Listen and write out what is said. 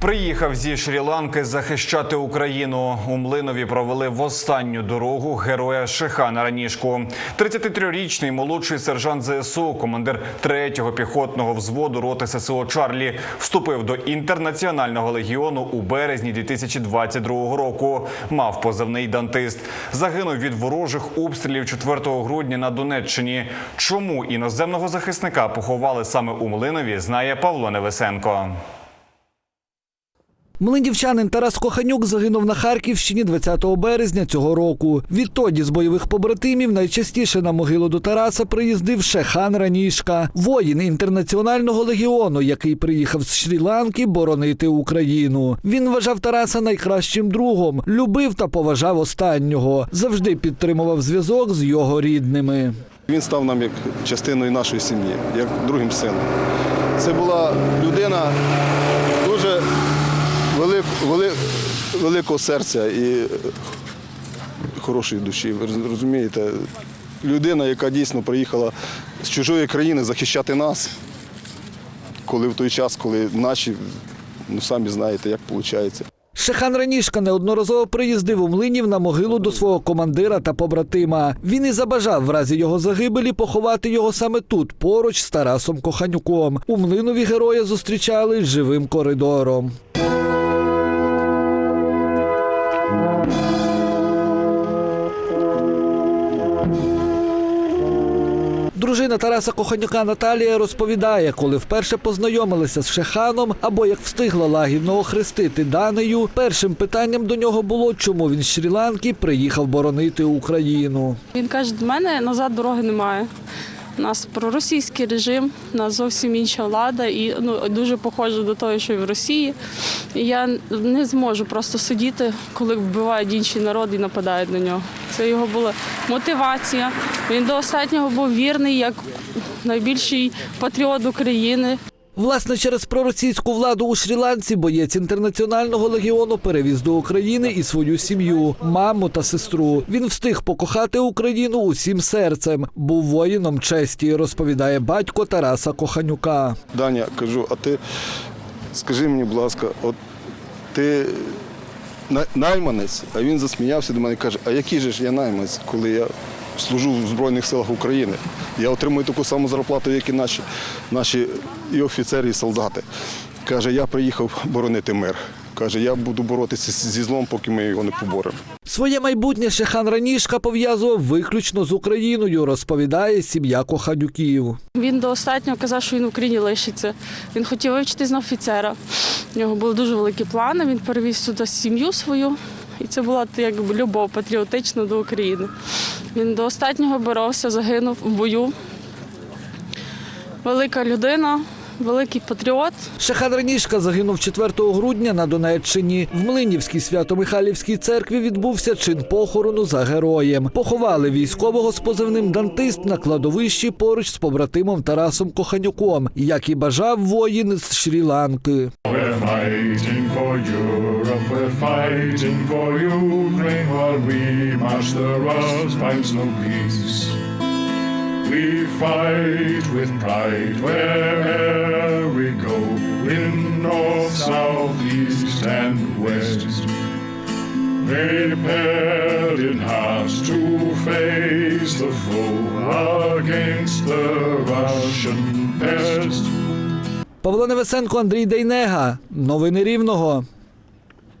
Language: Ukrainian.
Приїхав зі Шрі-Ланки захищати Україну. У Млинові провели в останню дорогу героя Шихана Ранішку. 33-річний молодший сержант ЗСУ, командир 3-го піхотного взводу роти ССО Чарлі, вступив до інтернаціонального легіону у березні 2022 року. Мав позивний дантист. Загинув від ворожих обстрілів 4 грудня на Донеччині. Чому іноземного захисника поховали саме у Млинові, знає Павло Невесенко. Млинівчанин Тарас Коханюк загинув на Харківщині 20 березня цього року. Відтоді з бойових побратимів найчастіше на могилу до Тараса приїздив Шехан Ранішка, воїн інтернаціонального легіону, який приїхав з Шрі-Ланки боронити Україну. Він вважав Тараса найкращим другом, любив та поважав останнього, завжди підтримував зв'язок з його рідними. Він став нам як частиною нашої сім'ї, як другим сином. Це була людина вели- великого серця і хорошої душі. Ви розумієте, людина, яка дійсно приїхала з чужої країни захищати нас, коли в той час, коли наші, ну самі знаєте, як виходить. Шехан Ранішка неодноразово приїздив у Млинів на могилу до свого командира та побратима. Він і забажав в разі його загибелі поховати його саме тут, поруч з Тарасом Коханюком. У Млинові героя зустрічали живим коридором. Дружина Тараса Коханюка Наталія розповідає, коли вперше познайомилися з Шеханом або як встигла лагідно охрестити Данею, першим питанням до нього було, чому він з Шрі-Ланки приїхав боронити Україну. Він каже, до мене назад дороги немає. У нас проросійський режим, у нас зовсім інша влада і ну, дуже похоже до того, що і в Росії. І я не зможу просто сидіти, коли вбивають інші народи і нападають на нього. Це його була мотивація. Він до останнього був вірний як найбільший патріот України. Власне, через проросійську владу у Шрі-Ланці боєць інтернаціонального легіону перевіз до України і свою сім'ю, маму та сестру. Він встиг покохати Україну усім серцем. Був воїном честі, розповідає батько Тараса Коханюка. Даня, кажу, а ти скажи мені, будь ласка, от ти найманець, а він засміявся до мене і каже, а який же ж я найманець, коли я служу в Збройних силах України. Я отримую таку саму зарплату, як і наші, наші і офіцери, і солдати. Каже, я приїхав боронити мир. Каже, я буду боротися зі злом, поки ми його не поборемо. Своє майбутнє Шехан Ранішка пов'язував виключно з Україною, розповідає сім'я Коханюків. Він до останнього казав, що він в Україні лишиться. Він хотів вивчитись на офіцера. У нього були дуже великі плани. Він перевіз сюди сім'ю свою, і це була якби любов патріотична до України. Він до останнього боровся, загинув в бою. Велика людина, великий патріот. Шехан Ранішка загинув 4 грудня на Донеччині. В Млинівській свято-Михайлівській церкві відбувся чин похорону за героєм. Поховали військового з позивним дантист на кладовищі поруч з побратимом Тарасом Коханюком, як і бажав воїн з Шрі-Ланки. We're fighting for Europe, we're fighting for Ukraine while we march the Rus finds no peace. We fight with pride wherever we go, in north, south, east, and west. Prepared in hearts to face the foe against the Russian pest. Павло Невесенко, Андрій Дейнега. Новини Рівного.